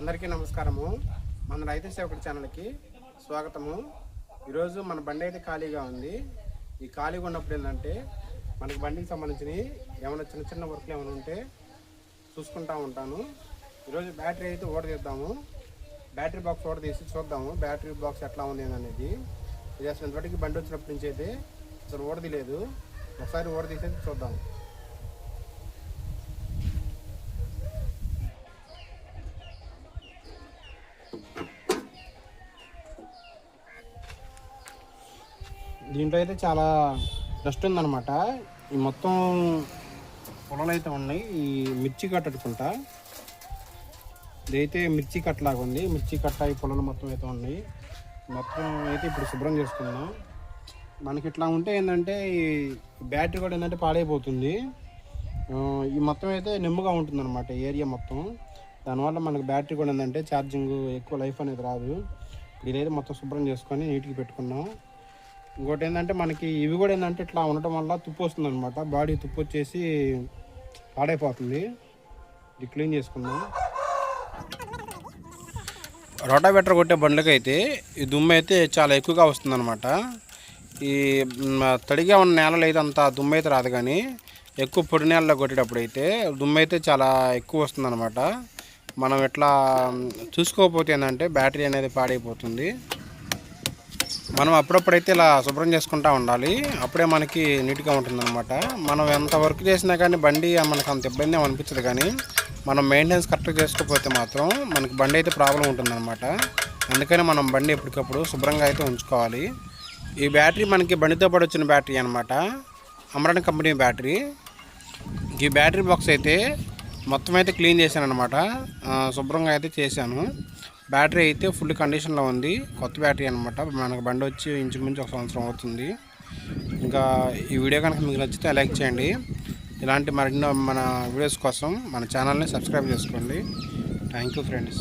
అందరికీ నమస్కారము. మన రైతు సేవకుడి ఛానల్కి స్వాగతము. ఈరోజు మన బండి అయితే ఖాళీగా ఉంది. ఈ ఖాళీగా ఉన్నప్పుడు ఏంటంటే మనకి బండికి సంబంధించినవి ఏమైనా చిన్న చిన్న వర్క్లు ఏమైనా ఉంటే చూసుకుంటా ఉంటాను. ఈరోజు బ్యాటరీ అయితే ఓడ తీద్దాము. బ్యాటరీ బాక్స్ ఓడ తీసి చూద్దాము. బ్యాటరీ బాక్స్ ఎట్లా ఉంది అనేది. ఇది అసలు ఇంతవరకు బండి వచ్చినప్పటి నుంచి అయితే అసలు ఓడదీలేదు ఒకసారి ఓడ తీసేది చూద్దాము దీంట్లో అయితే చాలా డస్ట్ ఉందన్నమాట. ఈ మొత్తం పొలాలు అయితే ఉన్నాయి. ఈ మిర్చి కట్టడుకుంటా ఇదైతే మిర్చి కట్టలాగా ఉంది. మిర్చి కట్ట ఈ పొలాలు మొత్తం అయితే ఉన్నాయి. మొత్తం అయితే ఇప్పుడు శుభ్రం చేసుకుందాం. మనకి ఇట్లా ఉంటే ఏంటంటే ఈ బ్యాటరీ కూడా ఏంటంటే పాడైపోతుంది. ఈ మొత్తం అయితే నిమ్మగా ఉంటుంది అనమాట ఏరియా మొత్తం. దానివల్ల మనకు బ్యాటరీ కూడా ఏంటంటే ఛార్జింగ్ ఎక్కువ లైఫ్ అనేది రాదు. ఇదైతే మొత్తం శుభ్రం చేసుకొని నీట్గా పెట్టుకున్నాం ఇంకోటి ఏంటంటే మనకి ఇవి కూడా ఏంటంటే ఇట్లా ఉండటం వల్ల తుప్పు వస్తుంది అనమాట బాడీ తుప్పు వచ్చేసి పాడైపోతుంది. ఇది క్లీన్ చేసుకుందాం. రోటావేటర్ కొట్టే బండ్లకి అయితే ఈ దుమ్ము అయితే చాలా ఎక్కువగా వస్తుందన్నమాట. ఈ తడిగా ఉన్న నేలలు అయితే అంత దుమ్ము అయితే రాదు కానీ ఎక్కువ పొడి నేలలో కొట్టేటప్పుడు అయితే దుమ్ము అయితే చాలా ఎక్కువ వస్తుందన్నమాట. మనం ఇట్లా చూసుకోకపోతే ఏంటంటే బ్యాటరీ అనేది పాడైపోతుంది. మనం అప్పుడప్పుడైతే ఇలా శుభ్రం చేసుకుంటా ఉండాలి. అప్పుడే మనకి నీట్గా ఉంటుందన్నమాట. మనం ఎంత వర్క్ చేసినా కానీ బండి మనకు అంత ఇబ్బంది అనిపించదు కానీ మనం మెయింటెనెన్స్ కరెక్ట్గా చేసుకోకపోతే మాత్రం మనకి బండి అయితే ప్రాబ్లం ఉంటుందన్నమాట. అందుకని మనం బండి ఎప్పటికప్పుడు శుభ్రంగా అయితే ఉంచుకోవాలి. ఈ బ్యాటరీ మనకి బండితో పాటు వచ్చిన బ్యాటరీ అనమాట అమరన్ కంపెనీ బ్యాటరీ. ఈ బ్యాటరీ బాక్స్ అయితే మొత్తం అయితే క్లీన్ చేశాను అనమాట శుభ్రంగా అయితే చేశాను. బ్యాటరీ అయితే ఫుల్ కండిషన్లో ఉంది. కొత్త బ్యాటరీ అనమాట మనకు బండి వచ్చి ఇంచుమించు ఒక సంవత్సరం అవుతుంది. ఇంకా ఈ వీడియో కనుక మీకు నచ్చితే లైక్ చేయండి. ఇలాంటి మరిన్నో మన వీడియోస్ కోసం మన ఛానల్ని సబ్స్క్రైబ్ చేసుకోండి. Thank you friends.